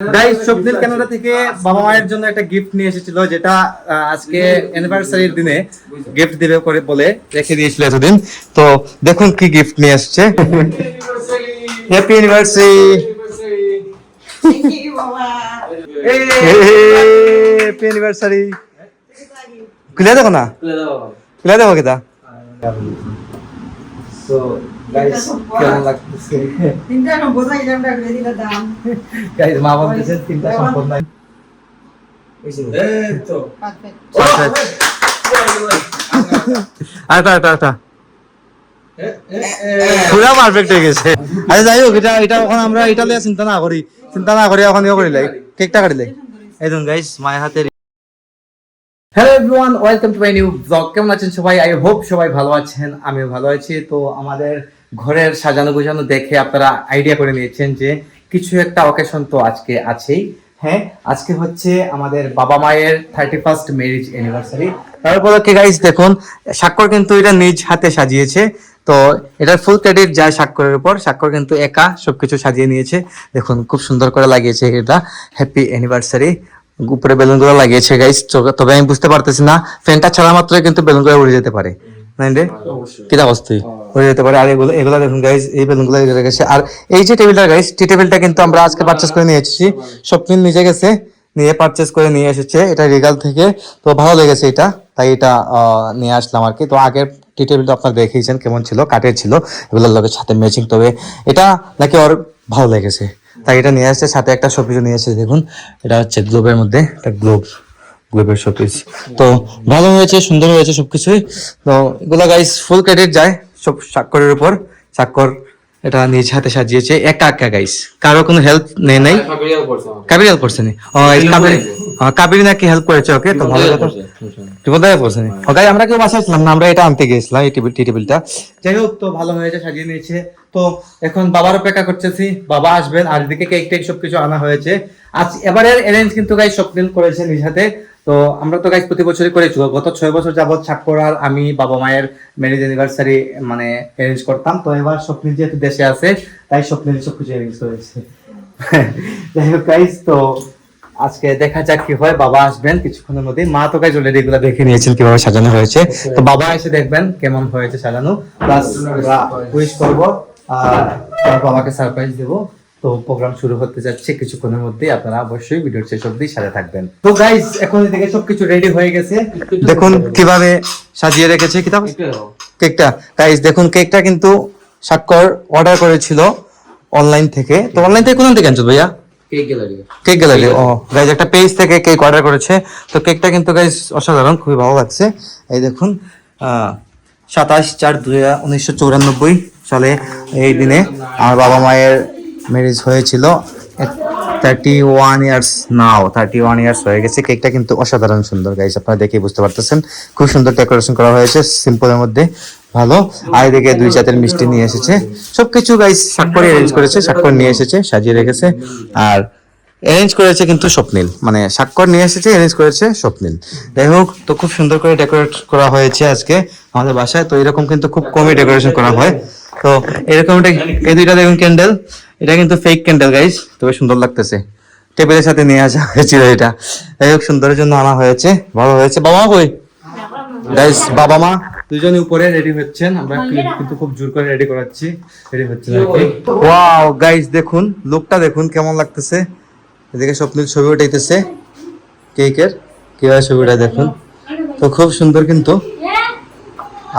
Guys স্বপ্নিল Canada থেকে বাবা মায়ের জন্য একটা গিফট নিয়ে এসেছিল যেটা আজকে অ্যানিভার্সারির দিনে গিফট দিবে করে বলে রেখে দিয়েছিল এতদিন। তো দেখুন কি গিফট নিয়ে আসছে হ্যাপি অ্যানিভার্সারি. হ্যাপি অ্যানিভার্সারি খুলে দেখো না। খুলে দেখো কেতা তো গাইস কেমন লাগতেছে? তিনটা নম্বর না এটা আমরা করে দিলে দাম গাইস মা বলতেছে তিনটা সম্পদ নাই। পারফেক্ট আটা আটা আটা পুরা পারফেক্ট হয়ে গেছে। আরে যাই হোক এটা এটা এখন আমরা এটা লিয়ে চিন্তা না করি। চিন্তা না করি এখন ইয়ে করিলাই কেকটা কাটিলে এই দেখুন গাইস মায়ের হাতের hello everyone welcome to my new blog কেমন আছেন সবাই? আই হোপ সবাই ভালো আছেন আমিও ভালো আছি। তো আমাদের ঘরের সাজানো গোছানো দেখে আপনারা আইডিয়া করে নিয়েছেন যে কিছু একটা অকেশন তো আজকে আছেই। হ্যাঁ আজকে হচ্ছে আমাদের বাবা মায়ের থার্টি ফার্স্ট ম্যারেজ অ্যানিভার্সারি তার উপলক্ষে গাইস দেখুন, স্বাক্ষর কিন্তু এটা নিজ হাতে সাজিয়েছে। তো এটার ফুল ক্রেডিট যায় স্বাক্ষরের উপর। স্বাক্ষর কিন্তু একা সবকিছু সাজিয়ে নিয়েছে। দেখুন, খুব সুন্দর করে লাগিয়েছে এটা। হ্যাপি অ্যানিভার্সারি উপরে বেলুনগুলো লাগিয়েছে গাইস তবে আমি বুঝতে পারতেছি না, ফ্যানটা ছাড়া মাত্রই কিন্তু বেলুনগুলো উড়ে যেতে পারে। নাইন রে? কি অবস্থায় উড়ে যেতে পারে। আর এগুলো এগুলো দেখুন গাইস এই বেলুনগুলো রেখেছে আর এই যে টেবিলটা গাইস টি টেবিলটা কিন্তু আমরা আজকে পারচেস করে নিয়ে এসেছি। স্বপ্নিল নিজে গেছে নিয়ে পারচেস করে নিয়ে এসেছে। এটা রিগাল থেকে। তো ভালো লেগেছে এটা। তাই এটা আহ, নিয়ে আসলাম আর কি। তো আগের টি টেবিলটা আপনারা দেখিয়েছেন কেমন ছিল কাঠের ছিল। এগুলোর লগে সাথে ম্যাচিং তবে এটা নাকি ওর ভালো লেগেছে। তাই এটা নিয়ে আসছে সাথে একটা শোপিসও নিয়ে এসেছে দেখুন। এটা হচ্ছে গ্লোবের মধ্যে একটা গ্লোব গ্লোবের শোপিস তো ভালো হয়েছে সুন্দর হয়েছে সবকিছুই। তো এগুলো গাইস ফুল ক্রেডিট যায় সব স্বাক্ষরের উপর। স্বাক্ষর এটা নিজ হাতে সাজিয়েছে। একা একা গাইস কারও কোনো হেল্প নেই নাই। কাবির হেল্প করছে নি। ও এই কাবির হ্যাঁ, কাবির নাকি হেল্প করেছে ওকে? তো ভালো কথা। ত্রিপদায় করছে নি। ও গাই আমরা কেউ বাসায় ছিলাম না আমরা এটা আনতে গিয়েছিলাম এই টেবিল টি টেবিলটা। যাই হোক তো ভালো হয়েছে সাজিয়ে নিয়েছে। তো এখন বাবার অপেক্ষা করতেছি। বাবা আসবেন আর এদিকে কেক টেক সবকিছু আনা হয়েছে। আজ এবারের অ্যারেঞ্জ কিন্তু গাইস স্বপ্নিল করেছে নিজ হাতে। তো আমরা তো গাইস প্রতি বছরই করেছি গত ছয় বছর যাবত স্বাক্ষর আর আমি বাবা মায়ের ম্যারেজ অ্যানিভার্সারি মানে অ্যারেঞ্জ করতাম। তো এবার স্বপ্নিল যেহেতু দেশে আছে তাই স্বপ্নিল সবকিছু অ্যারেঞ্জ করেছে। যাই হোক গাইস তো আজকে দেখা যাক কি হয়। বাবা আসবেন কিছুক্ষণের মধ্যে মা তো গাইজ অলরেডি এগুলো দেখে নিয়েছেন কীভাবে সাজানো হয়েছে। তো বাবা এসে দেখবেন কেমন হয়েছে সাজানো। প্লাস উইশ করব আর বাবাকে সারপ্রাইজ দেবো। তো প্রোগ্রাম শুরু হতে যাচ্ছে কিছুক্ষণের মধ্যেই। আপনারা অবশ্যই ভিডিওর শেষ অবধি সাথে থাকবেন। তো গাইজ এখন এদিকে সবকিছু রেডি হয়ে গেছে। দেখুন কীভাবে সাজিয়ে রেখেছে কিতাব। কেকটা গাইজ দেখুন কেকটা কিন্তু স্বাক্ষর অর্ডার করেছিল অনলাইন থেকে। তো অনলাইন থেকে কোন থেকে আনছো ভাইয়া? কেক গ্যালারি কেক গ্যালারি ও গাইজ একটা পেজ থেকে কেক অর্ডার করেছে। তো কেকটা কিন্তু গাইজ অসাধারণ খুবই ভালো লাগছে। এই দেখুন সাতাশ চার দুই উনিশশো চৌরানব্বই সালে এই দিনে আমার বাবা মায়ের ম্যারেজ হয়েছিল thirty one years now thirty one years হয়ে গেছে। কেকটা কিন্তু অসাধারণ সুন্দর গাইজ আপনারা দেখে বুঝতে পারতেছেন। খুব সুন্দর ডেকোরেশন করা হয়েছে সিম্পলের মধ্যে, ভালো। আর এদিকে দুই জাতের মিষ্টি নিয়ে এসেছে। সবকিছু গাইজ স্বাক্ষর অ্যারেঞ্জ করেছে স্বাক্ষর নিয়ে এসেছে, সাজিয়ে রেখেছে। আর অ্যারেঞ্জ করেছে কিন্তু স্বপ্নীল মানে স্বাক্ষর নিয়ে এসেছে অ্যারেঞ্জ করেছে স্বপ্নীল। যাই হোক, তো খুব সুন্দর করে ডেকোরেট করা হয়েছে আজকে আমাদের বাসায়, তো এরকম কিন্তু খুব কমই ডেকোরেশন করা হয়। তো এরকম একটা এই দুইটা দেখুন ক্যান্ডেল এটা কিন্তু ফেক ক্যান্ডেল গাইস তবে সুন্দর লাগতেছে। টেবিলের সাথে নিয়ে আসা হয়েছিল এটা। যাই হোক সুন্দরের জন্য আনা হয়েছে ভালো হয়েছে। বাবা মা কই? গাইস বাবা মা দুজনই উপরে রেডি হচ্ছেন। আমরা কিন্তু খুব জোর করে রেডি করাচ্ছি। রেডি হচ্ছে ওয়াও গাইস দেখুন লুকটা দেখুন কেমন লাগতেছে। এদিকে স্বপ্নিল ছবি উঠাইতেছে। কেকের কীভাবে ছবিটা দেখুন। তো খুব সুন্দর কিন্তু।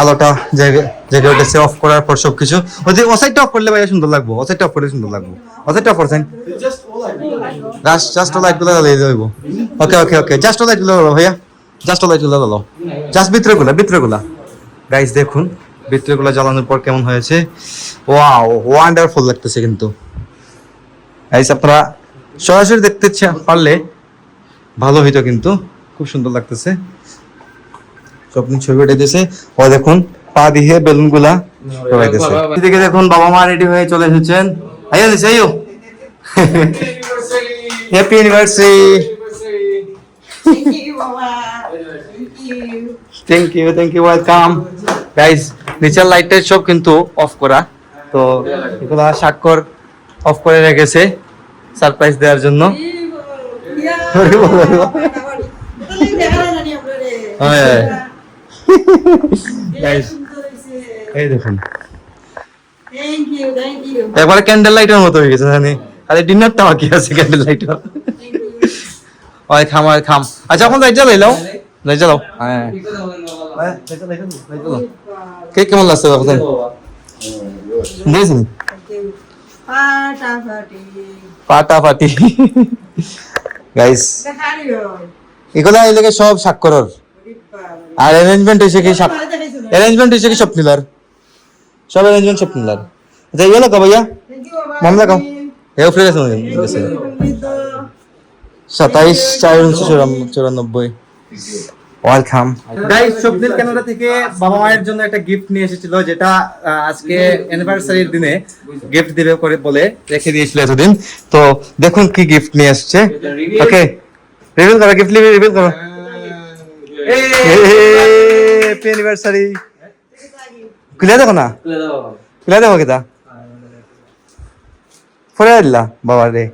আলোটা জেগে উঠেছে অফ করার পর সবকিছু। ওই যে ওসাইডটা অফ করলে ভাইয়া সুন্দর লাগবো ওসাইডটা অফ করলে সুন্দর লাগবো। ওসাইডটা অফ করছেন? জাস্ট জাস্ট লাইটগুলো জ্বালিয়ে দেবো। ওকে ওকে ওকে জাস্ট লাইটগুলো জ্বালো ভাইয়া। জাস্ট লাইটগুলো জ্বালো জাস্ট ভিতরে গুলা ভিতরে গুলা গাইস দেখুন ভিতরে গুলা জ্বালানোর পর কেমন হয়েছে। ওয়াও ওয়ান্ডারফুল লাগতেছে কিন্তু। গাইস আপনারা সরাসরি দেখতে পারলে ভালো হইতো কিন্তু। খুব সুন্দর লাগতেছে। স্বপ্ন ছবি উঠেছে ও দেখুন পা দিয়ে বেলুনগুলা এদিকে দেখুন বাবা মা রেডি হয়ে চলে এসেছেন। আইয়া দিছে আইও। Happy. Thank you thank you welcome guys নিচের লাইটের সব কিন্তু অফ করা। তো এগুলা স্বাক্ষর অফ করে রেখেছে সারপ্রাইজ দেওয়ার জন্য। হ্যাঁ, এই দেখুন। একবারে ক্যান্ডেল লাইটের মতো হয়ে গেছে জানি। খালি ডিনারটা বাকি আছে ক্যান্ডেল লাইটার ওই খাম ওই খাম আচ্ছা এখন লাইট জ্বালাই লাও লাইট জ্বালাও। হ্যাঁ। কেক কেমন লাগছে বাবা দিয়েছেন ফাটাফাটি পাটাপাটি গাইস এগুলা এই সব স্বাক্ষরর আর অ্যারেঞ্জমেন্ট হয়েছে কি অ্যারেঞ্জমেন্ট হয়েছে কি স্বপ্নিলার? সব অ্যারেঞ্জমেন্ট স্বপ্নিলার। ভাইয়া? মনে হয়, গেছে। সাতাইশ চার উনিশশো চুরানব্বই। ওয়েলকাম গাইস স্বপ্নিল কানাডা থেকে বাবা মায়ের জন্য একটা গিফট নিয়ে এসেছিল যেটা আজকে অ্যানিভার্সারির দিনে গিফট দিবে করে বলে রেখে দিয়েছিল এতদিন। তো দেখুন কি গিফট নিয়ে আসছে ওকে রিভিল করো গিফট রিভিল করো। হ্যাপি অ্যানিভার্সারি খুলে দেখো না? খুলে দেখো কিতা? পরে দিলা বাবা রে।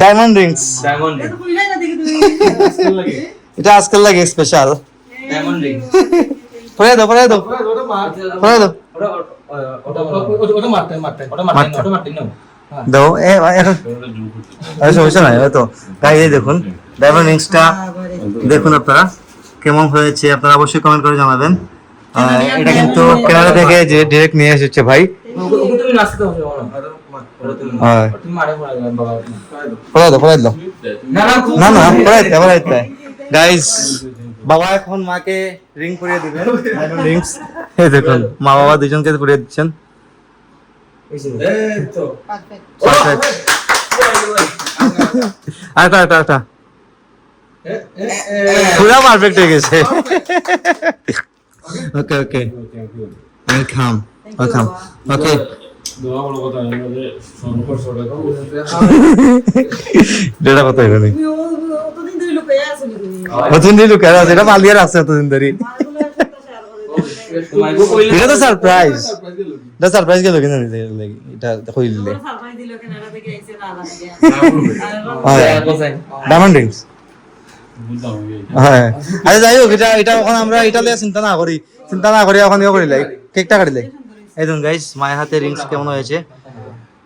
ডায়মন্ড রিংস এটা আজকাল লাগে স্পেশাল পরে দাও পরে দাও। পরে দাও দাও এ এখন। সমস্যা নাই হয়তো তাই দেখুন ডায়মন্ড রিংসটা দেখুন আপনারা কেমন হয়েছে, আপনারা অবশ্যই কমেন্ট করে জানাবেন। এটা কিন্তু কেনাডা থেকে যে ডিরেক্ট নিয়ে এসেছে ভাই। না না গাইস বাবা এখন মাকে রিং দিবেন দেখুন মা বাবা দুজনকে পরিয়ে দিচ্ছেন। আরেকটা আরেকটা আরেকটা পুরা পারফেক্ট হয়ে গেছে okay okay welcome welcome okay data কত হইল নি নতুন দিন লুকায় আছে এটা মালিয়ে রাখছে এতদিন ধরে এটা তো সারপ্রাইজ এটা সারপ্রাইজ গেল কিনা নিতে লাগি এটা কইলে ডায়মন্ড রিংস হ্যাঁ। আচ্ছা যাই হোক এটা এটা এখন আমরা এটা লিয়ে চিন্তা না করি। চিন্তা না করি এখন ইয়ে করিলাই কেকটা কাটিলাই এই দেখুন গাইস মায়ের হাতে রিংস কেমন হয়েছে?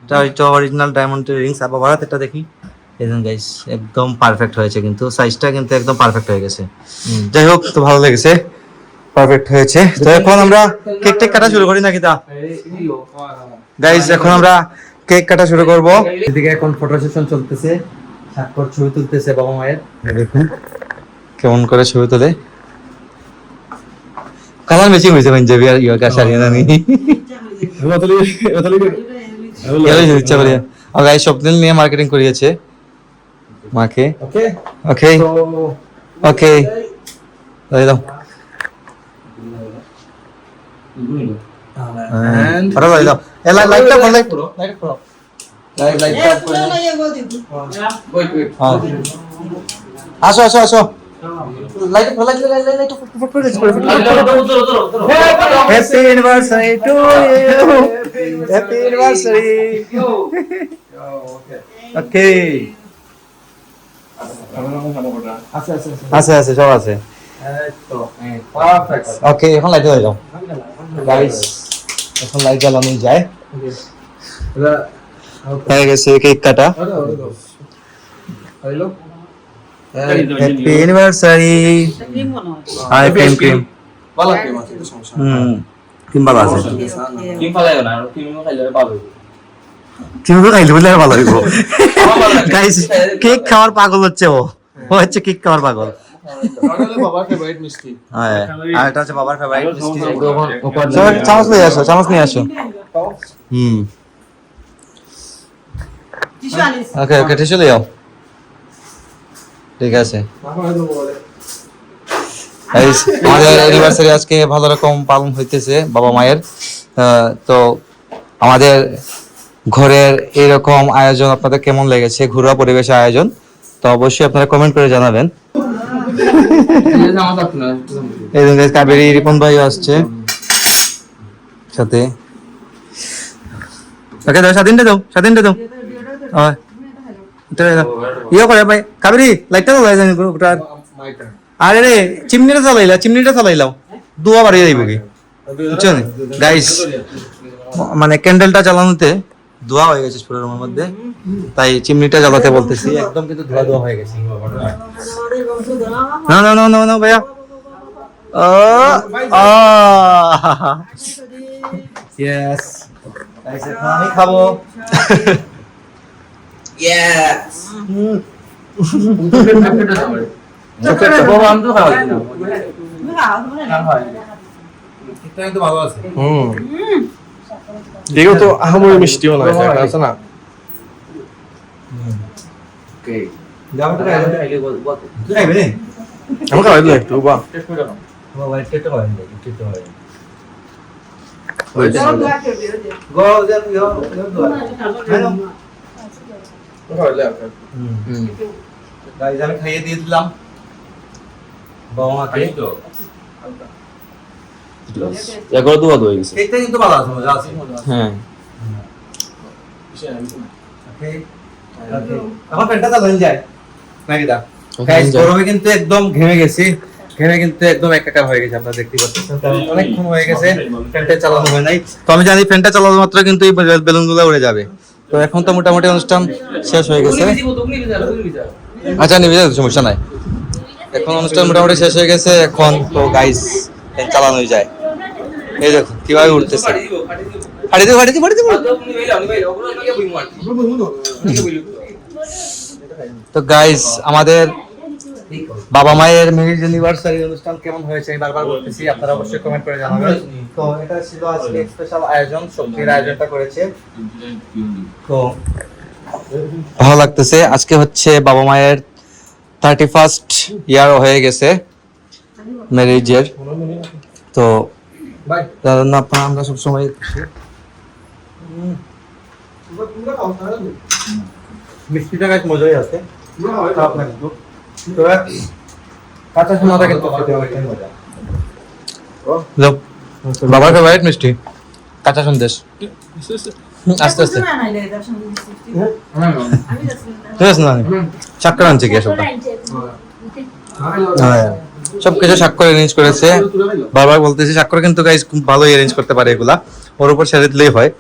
এটা এটা অরিজিনাল ডায়মন্ডের রিংস আবার এটা দেখি। এই দেখুন গাইস একদম পারফেক্ট হয়েছে কিন্তু সাইজটা কিন্তু একদম পারফেক্ট হয়ে গেছে। যাই হোক তো ভালো লেগেছে। পারফেক্ট হয়েছে। তো এখন আমরা কেক টেক কাটা শুরু করি নাকি তা? গাইস এখন আমরা কেক কাটা শুরু করব। এদিকে এখন ফটো সেশন চলতেছে স্বাক্ষর ছবি তুলতেছে বাবা মায়ের। দেখুন কেমন করে ছবি তোলে। কালার ম্যাচিং হয়েছে পাঞ্জাবি আর ইয়া কাশারি না নি? ইচ্ছা করি আর গাইস স্বপ্নিল নিয়ে মার্কেটিং করিয়েছে মাকে. ওকে ওকে দাও and আরে ভাই দাও এ লাইট লাইটটা follow light light follow like like that. Wait, wait. হ্যাঁ আসো আসো আসো happy anniversary to you happy anniversary okay আচ্ছা আচ্ছা আচ্ছা আছে আছে সব আছে তো ওকে এখন লাইট দাও গাইস এখন লাইট জ্বালানো যায়। হয়ে গেছে কেক কাটা। হইল happy anniversary hi cream cream মাছ সমস্যা হুম ক্রিম আছে। না খাইলে খাইলে বলে ভালো হইব। গাইস কেক খাওয়ার পাগল হচ্ছে ও। ও হচ্ছে কেক খাওয়ার পাগল। তাহলে বাবার ফেভারিট মিষ্টি। হ্যাঁ আর এটা হচ্ছে বাবার ফেভারিট মিষ্টি। চলো, চামচ নিয়ে আসো চামচ নিয়ে আসো। হুম। ওকে ওকে ঠিক চলে যাও। ঠিক আছে। আমাদের অ্যানিভার্সারি আজকে ভালো রকম পালন হইতেছে বাবা মায়ের। আহ, তো আমাদের ঘরের এরকম আয়োজন আপনাদের কেমন লেগেছে ঘরোয়া পরিবেশের আয়োজন তো অবশ্যই আপনারা কমেন্ট করে জানাবেন। এই দেখুন guys, কাবেরী রিপন ভাই আসছে। সাথে। ওকে দাও স্বাধীনটা দাও স্বাধীনটা দাও। হয়। ইয়ে করে ভাই কাবেরি লাইটটা দাও জানি ওটা. আরে রে চিমনিটা চালাইলা চিমনিটা চালাইলাও। দুয়া বাড়িয়ে যাইব কি? বুঝছেন গাইস মানে ক্যান্ডেলটা চালানোতে ধোয়া হয়ে গেছে রুমের মধ্যে। তাই চিমনিটা জ্বালাতে বলতেছি। একদম কিন্তু ধোয়া ধোয়া হয়ে গেছে। না না না না না ভাইয়া। ইয়েস আমি খাব। ভালো আছে হুম। দেখো তো আহামরি মিষ্টিও না আছে না? একটু বা হয়। এটা হয় হয়েছে। গো যা। হ্যালো? খাওয়াই দিলে একটা। গাইজ আমি খাইয়ে দিয়ে দিলাম। বাবা মাকে। এগারো দুয়া হয়ে গেছে। কিন্তু ভালো আছে মজা আছে হ্যাঁ. আমার পেনটা চালান যায়। নাকি দা? গরমে কিন্তু একদম ঘেমে গেছি। ঘেমে কিন্তু একদম একাকার হয়ে গেছে আপনারা দেখতে পাচ্ছেন। অনেকক্ষণ হয়ে গেছে ফ্যানটা চালানো হয় নাই। তো আমি জানি ফ্যানটা চালানো মাত্র কিন্তু এই বেলুনগুলো উড়ে যাবে। তো এখন তো মোটামুটি অনুষ্ঠান শেষ হয়ে গেছে। আচ্ছা নিবি সমস্যা নাই। এখন অনুষ্ঠান মোটামুটি শেষ হয়ে গেছে। এখন তো গাইস ফ্যান চালানোই যায়। এই দেখো কীভাবে উঠতেছে। ফাড়ি দিও ফাড়ি দিও ফাড়ি দিও। তো। গাইস আমাদের বাবা মায়ের মেরিজ অ্যানিভার্সারি অনুষ্ঠান কেমন হয়েছে আমি বারবার বলতেছি আপনারা অবশ্যই কমেন্ট করে জানাবেন। তো এটা ছিল আজকে স্পেশাল আয়োজন সত্যির আয়োজনটা করেছে। তো ভালো লাগতেছে আজকে হচ্ছে বাবা মায়ের থার্টি ফার্স্ট ইয়ার হয়ে গেছে ম্যারেজের তো বাই তার জন্য আপনারা আমরা সবসময় খুশি মিষ্টিটা গাছ মজাই আছে। খারাপ না কিন্তু তবে কাঁচা সোনাটা কিন্তু মজা। বাবার ফেভারিট মিষ্টি। কাঁচা সন্দেশ। আস্তে আস্তে। না সাক্ষর আনছে কি সবটা হ্যাঁ। সব কিছু স্বাক্ষর অ্যারেঞ্জ করেছে। বারবার বলতেছি, স্বাক্ষর কিন্তু গাইজ খুব ভালো অ্যারেঞ্জ করতে পারে এগুলা। ওর উপর ছেড়ে দিলেই হয়।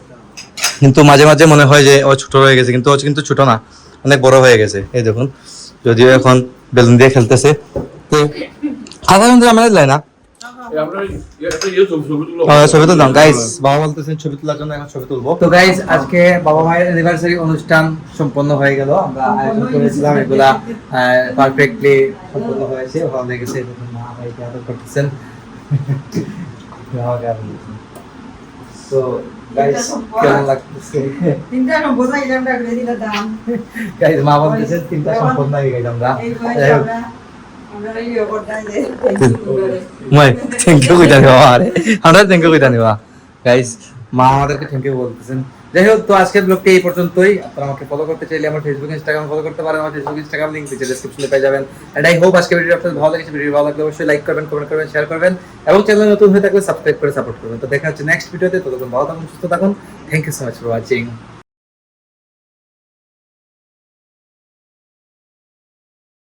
কিন্তু মাঝে মাঝে মনে হয় যে ও ছোট হয়ে গেছে, কিন্তু ও কিন্তু ছোট না। অনেক বড় হয়ে গেছে। এই দেখুন, যদিও এখন বেলুন দিয়ে খেলতেছে। তো সাধারণত আমাদের লাই না। ছবি তুললাম। গাইস বাবা বলতেছেন ছবি তোলার জন্য এখন ছবি তুলবো। তো গাইস আজকে বাবা মায়ের অ্যানিভার্সারি অনুষ্ঠান সম্পন্ন হয়ে গেল। আমরা আয়োজন করেছিলাম এগুলা পারফেক্টলি সম্পন্ন হয়েছে। ভালো লেগেছে মা ভাইকে আদর করতেছেন। আমাকে আদর করতেছেন। তো গাইস কেমন লাগতেছে? তিনটা আমরা গাইস মা বলতেছেন সম্পন্ন হয়ে গেছে আমরা ফলো করতে চাইলে আমার ফেসবুক করতে পারেন। আমার ফেসবুক পেয়ে যাবেন। আজকে ভিডিও ভালো লেগেছে। ভিডিও ভালো অবশ্যই লাইক করবেন করবেন শেয়ার করবেন। এবং নতুন করে সাপোর্ট করবেন। তো দেখা নেক্সট ভিডিওতে ভালো থাকুন, সুস্থ থাকুন। Thank you so much for watching